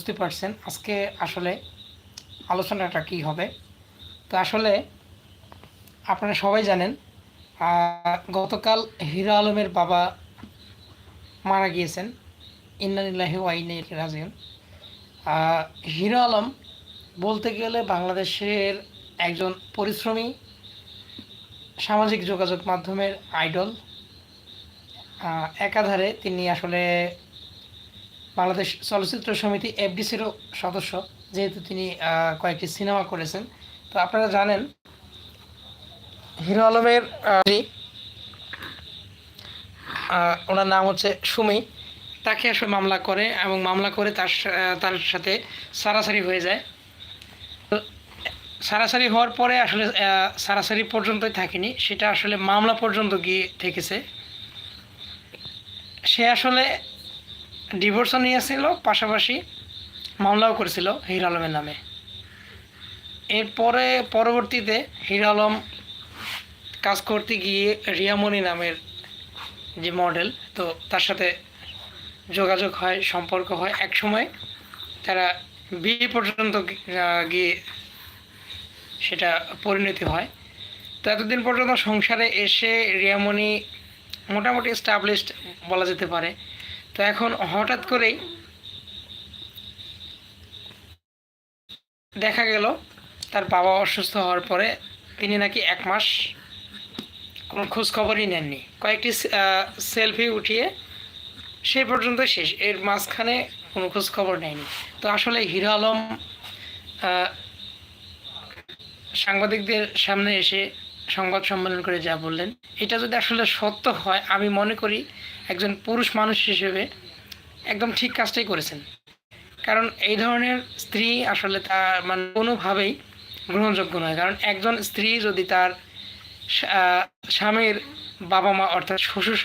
বুঝতে পারছেন আজকে আসলে আলোচনাটা কি হবে। তো আসলে আপনারা সবাই জানেন গতকাল হিরো আলমের বাবা মারা গিয়েছেন। ইন্নানিল্লাহি ওয়াইনের রাজিউন। হিরো আলম বলতে গেলে বাংলাদেশের একজন পরিশ্রমী, সামাজিক যোগাযোগ মাধ্যমের আইডল। একাধারে তিনি আসলে বাংলাদেশ চলচ্চিত্র সমিতি এফডিসিরও সদস্য, যেহেতু তিনি কয়েকটি সিনেমা করেছেন। তো আপনারা জানেন, হিরো আলমের ওনার নাম হচ্ছে সুমি। তাকে আসলে মামলা করে এবং মামলা করে তার তার সাথে সারাসারি হয়ে যায়। সারাসারি হওয়ার পরে আসলে সারাসারি পর্যন্তই থাকেনি। সেটা আসলে মামলা পর্যন্ত গিয়ে থেকেছে। সে আসলে ডিভোর্সও নিয়েছিল, পাশাপাশি মামলাও করেছিল হির আলমের নামে। এরপরে পরবর্তীতে হির আলম কাজ করতে গিয়ে রিয়ামণি নামের যে মডেল, তো তার সাথে যোগাযোগ হয়, সম্পর্ক হয়। এক সময় তারা বিয়ে পর্যন্ত গিয়ে সেটা পরিণতি হয়। তো এতদিন পর্যন্ত সংসারে এসে রিয়ামণি মোটামুটি স্টাবলিশড বলা যেতে পারে। তো এখন হঠাৎ করেই দেখা গেল, তার বাবা অসুস্থ হওয়ার পরে তিনি নাকি এক মাস কোনো খোঁজখবরই নেননি। কয়েকটি সেলফি উঠিয়ে সেই পর্যন্ত শেষ। এর মাঝখানে কোনো খোঁজখবর নেয়নি। তো আসলে হিরো আলম সাংবাদিকদের সামনে এসে সংবাদ সম্মেলন করে যা বললেন, এটা যদি আসলে সত্য হয়, আমি মনে করি একজন পুরুষ মানুষ হিসেবে একদম ঠিক কাজটাই করেছেন। কারণ এই ধরনের স্ত্রী আসলে তার মানে কোনোভাবেই গ্রহণযোগ্য নয়। কারণ একজন স্ত্রী যদি তার স্বামীর বাবা মা অর্থাৎ শ্বশুর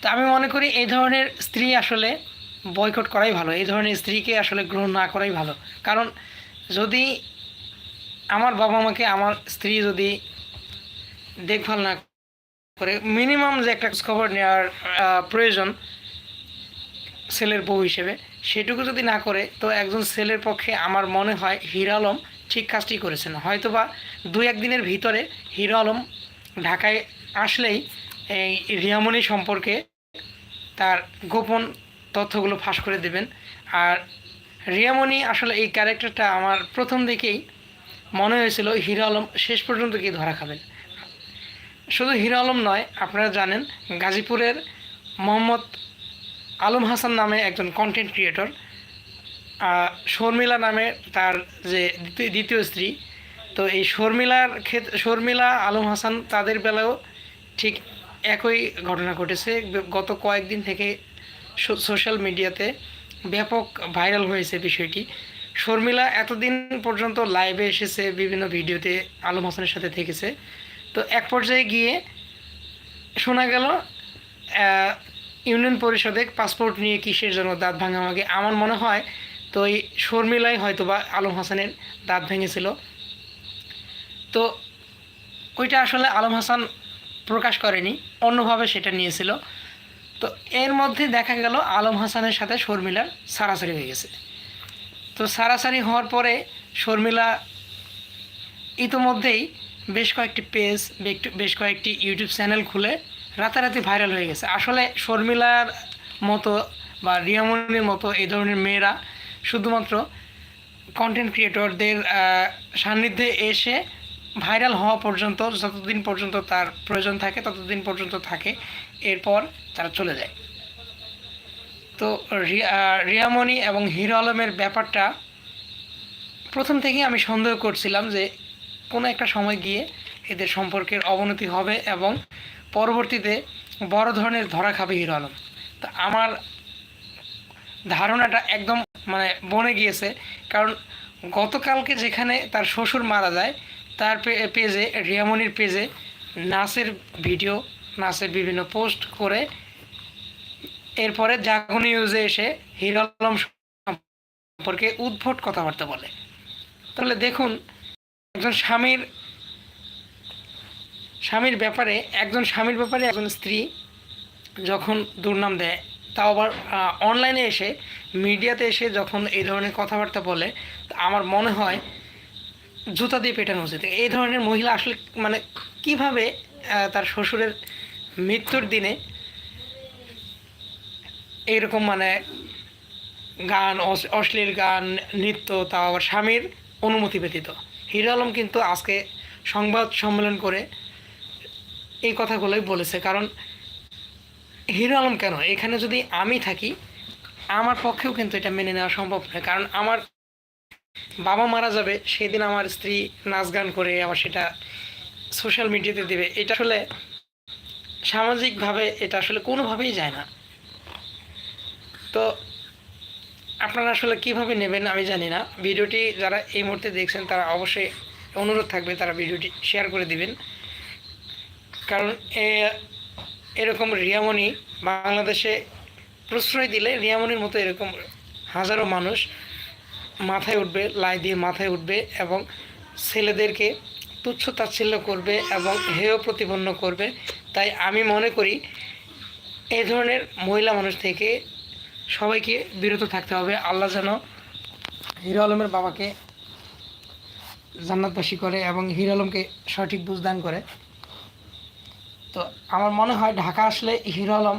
তা আমি মনে করি এই ধরনের স্ত্রী আসলে বয়কট করাই ভালো। এই ধরনের স্ত্রীকে আসলে গ্রহণ না করাই ভালো। কারণ যদি আমার বাবা মাকে আমার স্ত্রী যদি দেখভাল না করে মিনিমাম যে একটা খবর নেওয়ার প্রয়োজন ছেলের বউ হিসেবে, সেটুকু যদি না করে, তো একজন ছেলের পক্ষে আমার মনে হয় হিরো আলম ঠিক কাজটি করেছেন। হয়তোবা দু একদিনের ভিতরে হিরো আলম ঢাকায় আসলেই এই রিয়ামণি সম্পর্কে তার গোপন তথ্যগুলো ফাঁস করে দেবেন। আর রিয়ামণি আসলে এই ক্যারেক্টারটা আমার প্রথম দিকেই মনে হয়েছিল হিরো আলম শেষ পর্যন্ত কি ধরা খাবেন। শুধু হিরো আলম নয়, আপনারা জানেন গাজীপুরের মোহাম্মদ আলম হাসান নামে একজন কন্টেন্ট ক্রিয়েটর শর্মিলা নামে তার যে দ্বিতীয়- স্ত্রী। তো এই শর্মিলার ক্ষেত্রে শর্মিলা আলম হাসান তাদের বেলাও ঠিক একই ঘটনা ঘটেছে। গত কয়েকদিন থেকে সোশ্যাল মিডিয়াতে ব্যাপক ভাইরাল হয়েছে বিষয়টি। শর্মিলা এতদিন পর্যন্ত লাইভে এসেছে, বিভিন্ন ভিডিওতে আলম হাসানের সাথে থেকেছে। তো এক পর্যায়ে গিয়ে শোনা গেল ইউনিয়ন পরিষদে পাসপোর্ট নিয়ে কিসের জন্য দাঁত ভাঙাভাঙি আমার মনে হয় তো এই শর্মিলাই হয়তো বা আলম হাসানের দাঁত ভেঙেছিল। তো ওইটা আসলে আলম হাসান প্রকাশ করেনি, অন্যভাবে সেটা নিয়েছিল। তো এর মধ্যে দেখা গেল আলম হাসানের সাথে শর্মিলার সারাসারি হয়ে গেছে। তো সারাসারি হওয়ার পরে শর্মিলা ইতোমধ্যেই বেশ কয়েকটি পেজ বেশ কয়েকটি ইউটিউব চ্যানেল খুলে রাতারাতি ভাইরাল হয়ে গেছে। আসলে শর্মিলার মতো বা রিয়ামনির মতো এই ধরনের মেয়েরা শুধুমাত্র কন্টেন্ট ক্রিয়েটরদের সান্নিধ্যে এসে ভাইরাল হওয়া পর্যন্ত, যতদিন পর্যন্ত তার প্রয়োজন থাকে, ততদিন পর্যন্ত থাকে, এরপর তারা চলে যায়। তো রিয়া- রিয়ামণি এবং হিরো আলমের ব্যাপারটা প্রথম থেকেই আমি সন্দেহ করছিলাম যে কোনো একটা সময় গিয়ে এদের সম্পর্কের অবনতি হবে এবং পরবর্তীতে বড় ধরনের ধরা খাবে হিরো আলম। তা আমার ধারণাটা একদম মানে বনে গিয়েছে, কারণ গতকালকে যেখানে তার শ্বশুর মারা যায়, তার পেজে রিয়ামনির পেজে নাচের ভিডিও নাচের বিভিন্ন পোস্ট করে এরপরে জাগো নিউজে এসে হিরো আলম সম্পর্কে উদ্ভট কথাবার্তা বলে। তাহলে দেখুন, একজন স্বামীর স্বামীর ব্যাপারে, একজন স্বামীর ব্যাপারে একজন স্ত্রী যখন দুর্নাম দেয়, তাও আবার অনলাইনে এসে মিডিয়াতে এসে যখন এই ধরনের কথাবার্তা বলে আমার মনে হয় জুতা দিয়ে পেটানো উচিত। এই ধরনের মহিলা আসলে মানে কীভাবে তার শ্বশুরের মৃত্যুর দিনে এইরকম মানে গান অশ্লীল গান, নৃত্য, তাও আবার স্বামীর অনুমতি ব্যতীত। হিরো আলম কিন্তু আজকে সংবাদ সম্মেলন করে এই কথাগুলোই বলেছে, কারণ হিরো আলম কেন? এখানে যদি আমি থাকি, আমার পক্ষেও কিন্তু এটা মেনে নেওয়া সম্ভব নয়, কারণ আমার বাবা মারা যাবে, সেদিন আমার স্ত্রী নাচ গান করে আবার সেটা সোশ্যাল মিডিয়াতে দেবে। এটা আসলে সামাজিকভাবে এটা আসলে কোনোভাবেই যায় না। তো আপনারা আসলে কীভাবে নেবেন আমি জানি না। ভিডিওটি যারা এই মুহূর্তে দেখছেন, তারা অবশ্যই অনুরোধ থাকবে তারা ভিডিওটি শেয়ার করে দিবেন। কারণ এরকম রিয়ামণি বাংলাদেশে প্রশ্রয় দিলে রিয়ামণির মতো এরকম হাজারো মানুষ মাথায় উঠবে, লাই দিয়ে মাথায় উঠবে এবং ছেলেদেরকে তুচ্ছ তাচ্ছিল্য করবে এবং হেয় প্রতিপন্ন করবে। তাই আমি মনে করি এই ধরনের মহিলা মানুষ থেকে সবাইকে বিরত থাকতে হবে। আল্লাহ যেন হিরো আলমের বাবাকে জান্নাতবাসী করে এবং হিরো আলমকে সঠিক বুঝদান করে। তো আমার মনে হয় ঢাকা আসলে হিরো আলম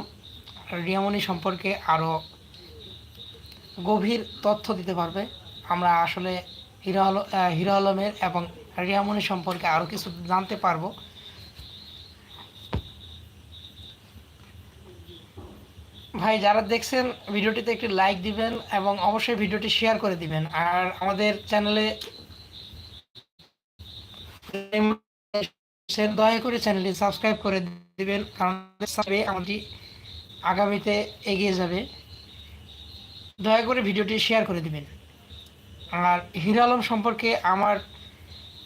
রিয়ামণি সম্পর্কে আরও গভীর তথ্য দিতে পারবে। আমরা আসলে হিরো আলম হিরো আলমের এবং রিয়ামণি সম্পর্কে আরও কিছু জানতে পারব। ভাই, যারা দেখছেন, ভিডিওটিতে একটি লাইক দিবেন এবং অবশ্যই ভিডিওটি শেয়ার করে দিবেন। আর আমাদের চ্যানেলে দয়া করে চ্যানেলটি সাবস্ক্রাইব করে দিবেন, কারণ আমাদের আগামীতে এগিয়ে যাবে। দয়া করে ভিডিওটি শেয়ার করে দিবেন। আর হিরো আলম সম্পর্কে আমার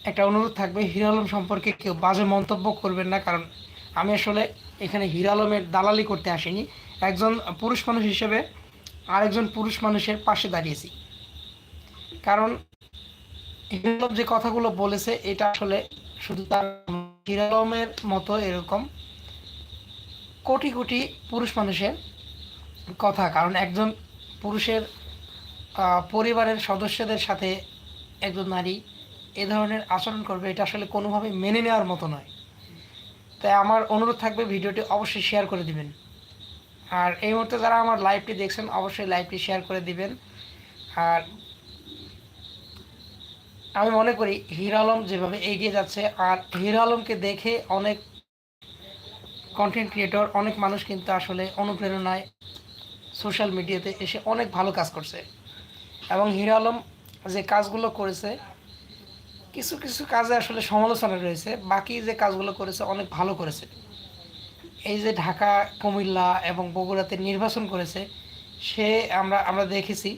একটা অনুরোধ থাকবে, হিরো আলম সম্পর্কে কেউ বাজে মন্তব্য করবেন না, কারণ আমি আসলে এখানে হিরো আলমের দালালি করতে আসিনি। একজন পুরুষ মানুষ হিসেবে আরেকজন পুরুষ মানুষের পাশে দাঁড়িয়েছি। কারণ হিরো আলম যে কথাগুলো বলেছে, এটা আসলে শুধু তার হিরো আলমের মতো এরকম কোটি কোটি পুরুষ মানুষের কথা। কারণ একজন পুরুষের পরিবারের সদস্যদের সাথে একজন নারী এ ধরনের আচরণ করবে, এটা আসলে কোনোভাবে মেনে নেওয়ার মতো নয়। তাই আমার অনুরোধ থাকবে, ভিডিওটি অবশ্যই শেয়ার করে দিবেন। আর এই মুহূর্তে যারা আমার লাইভটি দেখছেন, অবশ্যই লাইভটি শেয়ার করে দিবেন। আর আমি মনে করি, হিরো আলম যেভাবে এগিয়ে যাচ্ছে, আর হিরো আলমকে দেখে অনেক কন্টেন্ট ক্রিয়েটর অনেক মানুষ কিন্তু আসলে অনুপ্রেরণায় সোশ্যাল মিডিয়াতে এসে অনেক ভালো কাজ করছে। এবং হিরো আলম যে কাজগুলো করেছে, কিছু কিছু কাজে আসলে সমালোচনা রয়েছে, বাকি যে কাজগুলো করেছে, অনেক ভালো করেছে। এই যে ঢাকা, কুমিল্লা এবং বগুড়াতে নির্বাচন করেছে, সে আমরা আমরা দেখেছি।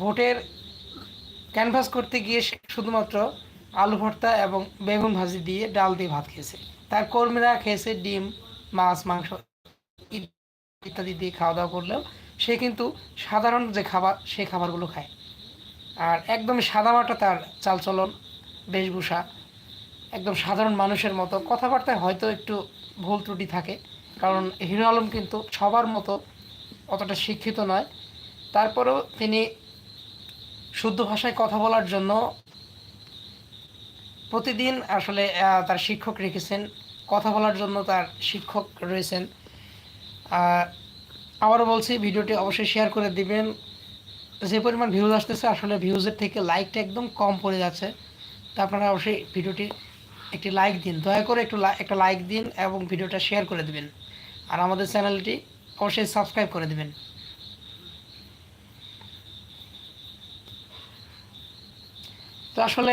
ভোটের ক্যানভাস করতে গিয়ে সে শুধুমাত্র আলু ভর্তা এবং বেগুন ভাজি দিয়ে ডাল দিয়ে ভাত খেয়েছে। তার কর্মীরা খেয়েছে ডিম, মাছ, মাংস ইত্যাদি দিয়ে খাওয়া দাওয়া করলেও সে কিন্তু সাধারণ যে খাবার সেই খাবারগুলো খায়। আর একদম সাদামাটা তার চালচলন, বেশভূষা, একদম সাধারণ মানুষের মতো। কথাবার্তায় হয়তো একটু ভুল ত্রুটি থাকে। কারণ হিরো আলম কিন্তু সবার মতো অতটা শিক্ষিত নয়। তারপরেও তিনি শুদ্ধ ভাষায় কথা বলার জন্য প্রতিদিন আসলে তার শিক্ষক রেখেছেন। কথা বলার জন্য তার শিক্ষক রয়েছেন। আবারও বলছি, ভিডিওটি অবশ্যই শেয়ার করে দিবেন। যে পরিমাণ ভিউজ আসতেছে, আসলে ভিউজের থেকে লাইকটা একদম কম পড়ে যাচ্ছে। তা আপনারা অবশ্যই ভিডিওটি একটি লাইক দিন। দয়া করে একটু একটা লাইক দিন এবং ভিডিওটা শেয়ার করে দিবেন। আর আমাদের চ্যানেলটি অবশ্যই সাবস্ক্রাইব করে দিবেন। তো আসলে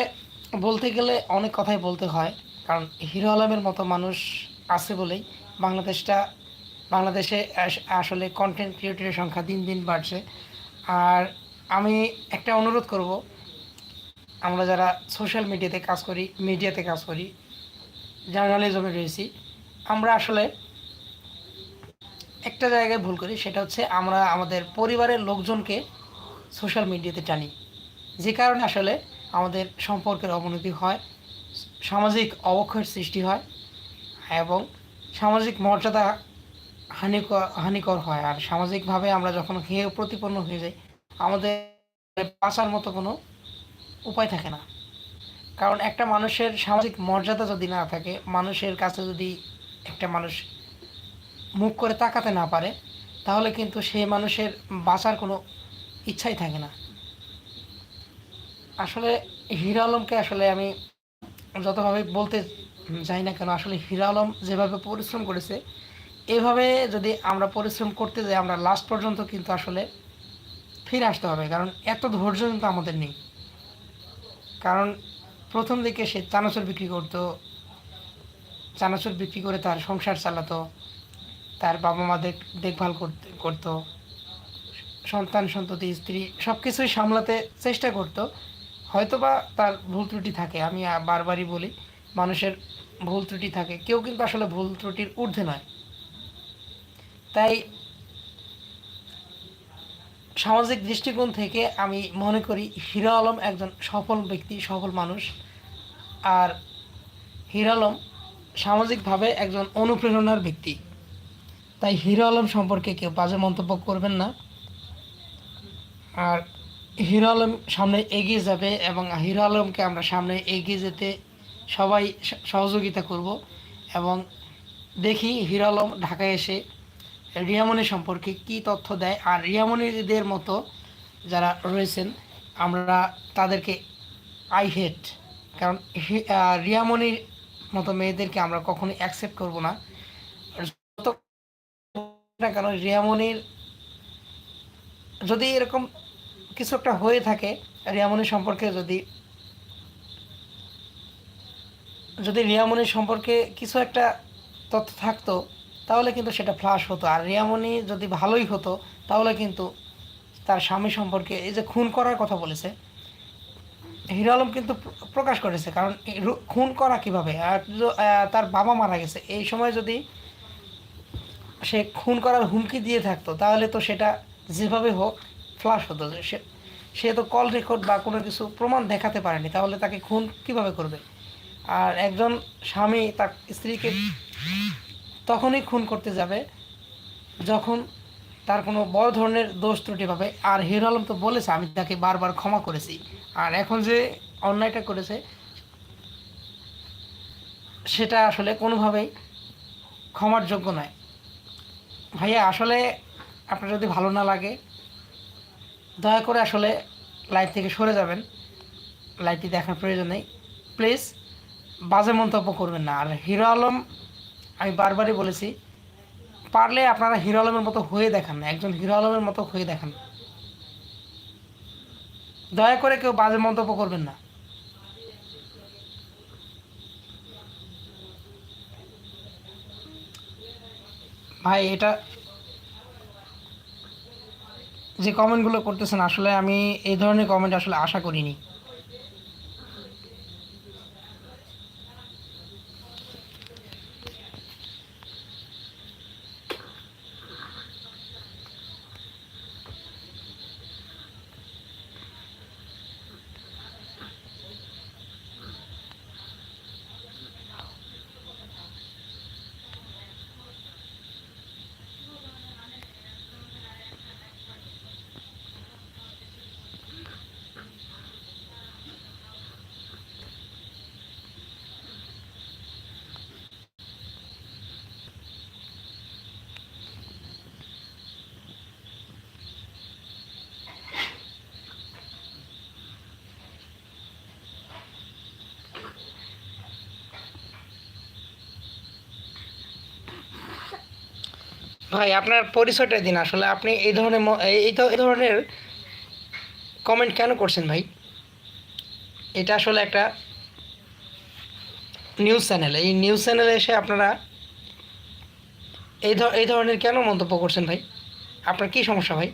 বলতে গেলে অনেক কথাই বলতে হয়, কারণ হিরো আলমের মতো মানুষ আছে বলেই বাংলাদেশটা, বাংলাদেশে আসলে কন্টেন্ট ক্রিয়েটরের সংখ্যা দিন দিন বাড়ছে। আর আমি একটা অনুরোধ করব আমরা যারা সোশ্যাল মিডিয়াতে কাজ করি মিডিয়াতে কাজ করি জার্নালিজমে রয়েছি, আমরা আসলে একটা জায়গায় ভুল করি, সেটা হচ্ছে আমরা আমাদের পরিবারের লোকজনকে সোশ্যাল মিডিয়াতে টানি। যে কারণে আসলে আমাদের সম্পর্কের অবনতি হয়, সামাজিক অবক্ষয়ের সৃষ্টি হয় এবং সামাজিক মর্যাদা হানিকর হানিকর হয়। আর সামাজিকভাবে আমরা যখন হেয়, প্রতিপন্ন হয়ে যাই, আমাদের বাঁচার মতো কোনো উপায় থাকে না। কারণ একটা মানুষের সামাজিক মর্যাদা যদি না থাকে, মানুষের কাছে যদি একটা মানুষ মুখ করে তাকাতে না পারে, তাহলে কিন্তু সেই মানুষের বাঁচার কোনো ইচ্ছাই থাকে না। আসলে হিরো আলমকে আসলে আমি যতভাবে বলতে যাই না কেন, আসলে হিরো আলম যেভাবে পরিশ্রম করেছে, এভাবে যদি আমরা পরিশ্রম করতে যাই, আমরা লাস্ট পর্যন্ত কিন্তু আসলে ফিরে আসতে হবে। কারণ এত ধৈর্য কিন্তু আমাদের নেই। কারণ প্রথম দিকে সে চানাচুর বিক্রি করতো, চানাচুর বিক্রি করে তার সংসার চালাতো, তার বাবা মা দেখ, দেখভাল করত, করতো, সন্তান, সন্ততি, স্ত্রী সব কিছুই সামলাতে চেষ্টা করতো। হয়তোবা তার ভুল ত্রুটি থাকে, আমি বারবারই বলি, মানুষের ভুল ত্রুটি থাকে, কেউ কিন্তু আসলে ভুল ত্রুটির ঊর্ধ্বে নয়। তাই সামাজিক দৃষ্টিকোণ থেকে আমি মনে করি হিরো আলম একজন সফল ব্যক্তি, সফল মানুষ। আর হিরো আলম সামাজিকভাবে একজন অনুপ্রেরণার ব্যক্তি। তাই হিরো আলম সম্পর্কে কেউ বাজে মন্তব্য করবেন না। আর হিরো আলম সামনে এগিয়ে যাবে এবং হিরো আলমকে আমরা সামনে এগিয়ে যেতে সবাই সহযোগিতা করব। এবং দেখি হিরো আলম ঢাকায় এসে রিয়ামণি সম্পর্কে কি তথ্য দেয়? আর রিয়ামণিদের মতো যারা রয়েছেন আমরা তাদেরকে আই হেট কারণ আহ, মতো মেয়েদেরকে আমরা কখনোই অ্যাকসেপ্ট করব না। কেন রিয়ামণির যদি এরকম কিছু একটা হয়ে থাকে রিয়ামণি সম্পর্কে যদি যদি রিয়ামণি সম্পর্কে কিছু একটা তথ্য থাকতো তাহলে কিন্তু সেটা ফ্লাশ হতো। আর রিয়ামণি যদি ভালোই হতো, তাহলে কিন্তু তার স্বামী সম্পর্কে এই যে খুন করার কথা বলেছে, হিরো আলম কিন্তু প্রকাশ করেছে। কারণ খুন করা কীভাবে? আর তার বাবা মারা গেছে। এই সময় যদি সে খুন করার হুমকি দিয়ে থাকতো, তাহলে তো সেটা যেভাবে হোক ফ্লাশ হতো। সে সে তো কল রেকর্ড বা কোনো কিছু প্রমাণ দেখাতে পারেনি। তাহলে তাকে খুন কীভাবে করবে? আর একজন স্বামী তার স্ত্রীকে তখনই খুন করতে যাবে, যখন তার কোনো বড় ধরনের দোষ ত্রুটি পাবে। আর হিরো আলম তো বলেছে, আমি তাকে বারবার ক্ষমা করেছি। আর এখন যে অন্যায়টা করেছে, সেটা আসলে কোনোভাবেই ক্ষমার যোগ্য নয়। ভাইয়া, আসলে আপনার যদি ভালো না লাগে, দয়া করে আসলে লাইভ থেকে সরে যাবেন। লাইভটি দেখার প্রয়োজন নেই। প্লিজ, বাজে মন্তব্য করবেন না। আর হিরো আলম আমি বারবারই বলেছি, পারলে আপনারা হিরো আলমের মতো হয়ে দেখান না একজন হিরো আলমের মতো হয়ে দেখান। দয়া করে কেউ বাজে মন্তব্য করবেন না। ভাই, এটা যে কমেন্টগুলো করতেছেন, আসলে আমি এই ধরনের কমেন্ট আসলে আশা করিনি। ভাই, আপনার পরিচয়টা দিন। আসলে আপনি এই ধরনের এই ধরনের কমেন্ট কেন করছেন ভাই? এটা আসলে একটা নিউজ চ্যানেল এই নিউজ চ্যানেলে এসে আপনারা এই এই ধরনের কেন মন্তব্য করছেন ভাই? আপনার কি সমস্যা ভাই?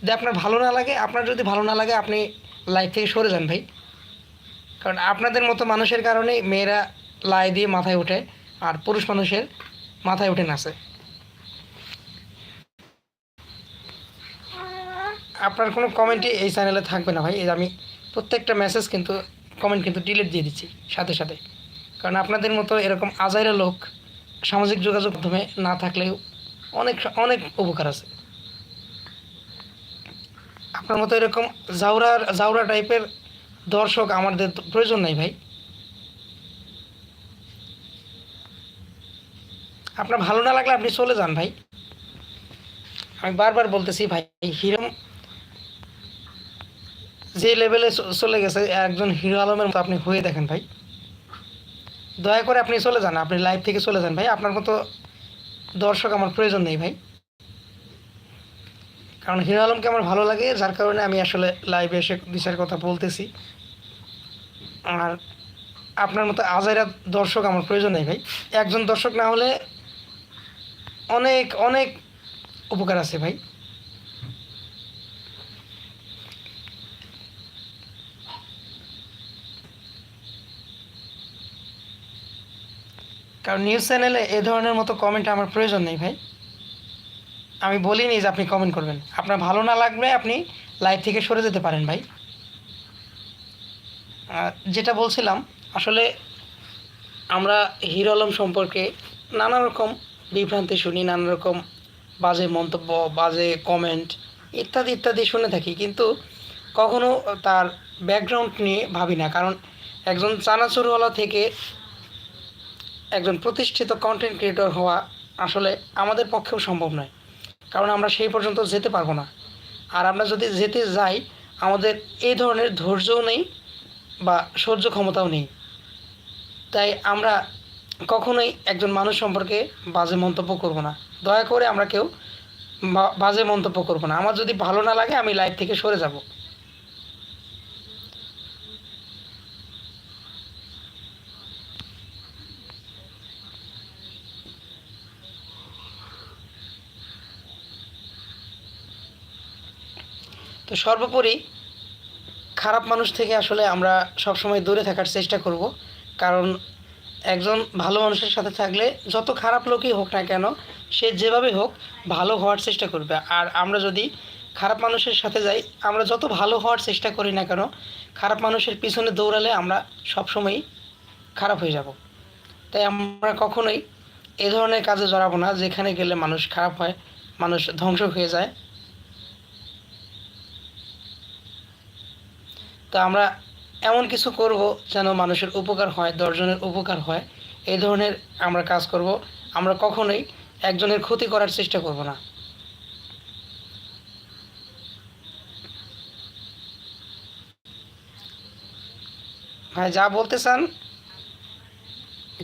যদি আপনার ভালো না লাগে, আপনার যদি ভালো না লাগে, আপনি লাইফ থেকে সরে যান ভাই। কারণ আপনাদের মতো মানুষের কারণে মেয়েরা লাই দিয়ে মাথায় ওঠে আর পুরুষ মানুষের মাথায় ওঠে নাচে। আপনার কোনো কমেন্টই এই চ্যানেলে থাকবে না ভাই। আমি প্রত্যেকটা মেসেজ কিন্তু কমেন্ট কিন্তু ডিলিট দিয়ে দিচ্ছি সাথে সাথে। কারণ আপনাদের মতো এরকম আজাইরা লোক সামাজিক যোগাযোগ মাধ্যমে না থাকলেও অনেক অনেক উপকার আছে। আপনার মতো এরকম জাউরার, জাউরা টাইপের দর্শক আমাদের প্রয়োজন নাই ভাই। আপনার ভালো না লাগলে আপনি চলে যান ভাই। আমি বারবার বলতেছি ভাই হিরো যে লেভেলে চলে গেছে, একজন হিরো আলমের মতো আপনি হয়ে দেখেন ভাই। দয়া করে আপনি চলে যান, আপনি লাইভ থেকে চলে যান ভাই। আপনার মতো দর্শক আমার প্রয়োজন নেই ভাই। কারণ হিরো আলমকে আমার ভালো লাগে, যার কারণে আমি আসলে লাইভে এসে দিশার কথা বলতেছি। আর আপনার মতো আজাইরা দর্শক আমার প্রয়োজন নেই ভাই। একজন দর্শক না হলে অনেক অনেক উপকার আছে ভাই। কারণ নিউজ চ্যানেলে এ ধরনের মতো কমেন্ট আমার প্রয়োজন নেই ভাই। আমি বলিনি যে আপনি কমেন্ট করবেন। আপনার ভালো না লাগবে আপনি লাইভ থেকে সরে যেতে পারেন ভাই। যেটা বলছিলাম, আসলে আমরা হিরো আলম সম্পর্কে নানা রকম বিভ্রান্তি শুনি, নানা রকম বাজে মন্তব্য, বাজে কমেন্ট ইত্যাদি ইত্যাদি শুনে থাকি, কিন্তু কখনো তার ব্যাকগ্রাউন্ড নিয়ে ভাবি না। কারণ একজন চানাচুরওয়ালা থেকে একজন প্রতিষ্ঠিত কন্টেন্ট ক্রিয়েটর হওয়া আসলে আমাদের পক্ষেও সম্ভব নয়। কারণ আমরা সেই পর্যন্ত যেতে পারব না। আর আমরা যদি যেতে যাই, আমাদের এই ধরনের ধৈর্যও নেই বা সহ্য ক্ষমতাও নেই। তাই আমরা কখনোই একজন মানুষ সম্পর্কে বাজে মন্তব্য করব না। দয়া করে আমরা কেউ বাজে মন্তব্য করব না। আমার যদি ভালো না লাগে, আমি লাইভ থেকে সরে যাব। সর্বোপরি খারাপ মানুষ থেকে আসলে আমরা সবসময় দূরে থাকার চেষ্টা করব। কারণ একজন ভালো মানুষের সাথে থাকলে যত খারাপ লোকই হোক না কেন, সে যেভাবে হোক ভালো হওয়ার চেষ্টা করবে। আর আমরা যদি খারাপ মানুষের সাথে যাই, আমরা যত ভালো হওয়ার চেষ্টা করি না কেন, খারাপ মানুষের পিছনে দৌড়ালে আমরা সবসময়ই খারাপ হয়ে যাব। তাই আমরা কখনোই এ ধরনের কাজে জড়াবো না, যেখানে গেলে মানুষ খারাপ হয়, মানুষ ধ্বংস হয়ে যায়। তো আমরা এমন কিছু করব যেন মানুষের উপকার হয়, দশজনের উপকার হয়। এই ধরনের আমরা কাজ করব। আমরা কখনোই একজনের ক্ষতি করার চেষ্টা করব না। ভাই, যা বলতে চান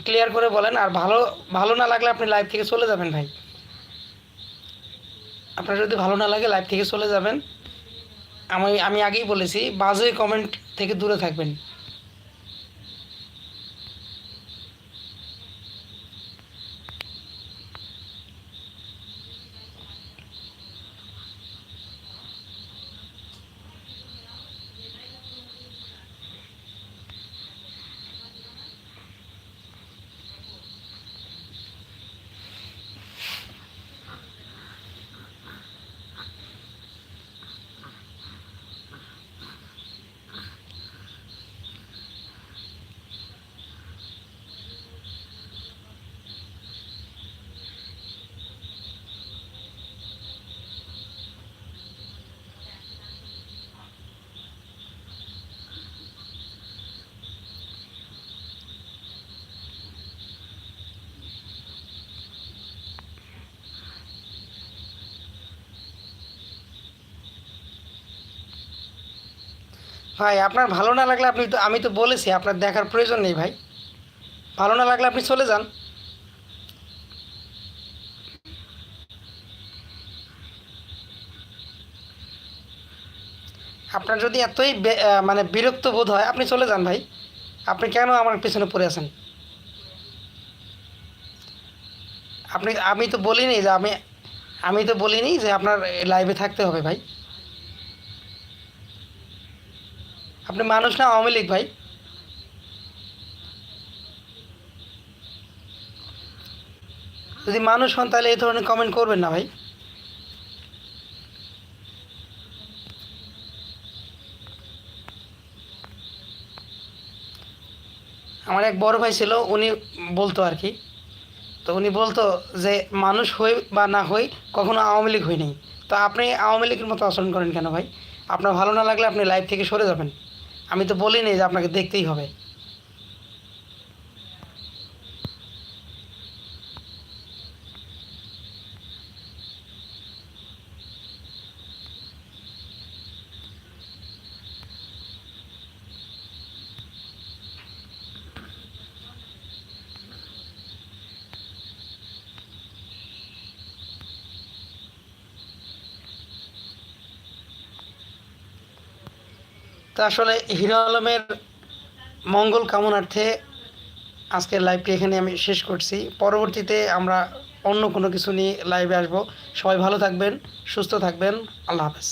ক্লিয়ার করে বলেন। আর ভালো ভালো না লাগলে আপনি লাইভ থেকে চলে যাবেন ভাই। আপনার যদি ভালো না লাগে লাইভ থেকে চলে যাবেন। আমি আমি আগেই বলেছি বাজে কমেন্ট থেকে দূরে থাকবেন। ভাই, আপনার ভালো না লাগলে আপনি তো আমি তো বলেছি, আপনার দেখার প্রয়োজন নেই ভাই। ভালো না লাগলে আপনি চলে যান। আপনার যদি এতই মানে বিরক্ত বোধ হয়, আপনি চলে যান ভাই। আপনি কেন আমার পিছনে পড়ে আছেন? আপনি আমি তো বলিনি যে আমি আমি তো বলিনি যে আপনার লাইভে থাকতে হবে ভাই। আপনি মানুষ না আওয়ামী লীগ ভাই? যদি মানুষ হন তাহলে এই ধরনের কমেন্ট করবেন না ভাই। আমার এক বড় ভাই ছিল, উনি বলতো আর কি। তো উনি বলতো যে, মানুষ হই বা না হই, কখনো আওয়ামী লীগ হয়নি। তো আপনি আওয়ামী লীগের মতো আচরণ করেন কেন ভাই? আপনার ভালো না লাগলে আপনি লাইভ থেকে সরে যাবেন। আমি তো বলিনি যে আপনাকে দেখতেই হবে। তো আসলে হিরো আলমের মঙ্গল কামনার্থে আজকের লাইভটি এখানে আমি শেষ করছি। পরবর্তীতে আমরা অন্য কোনো কিছু নিয়ে লাইভে আসব। সবাই ভালো থাকবেন, সুস্থ থাকবেন। আল্লাহ হাফেজ।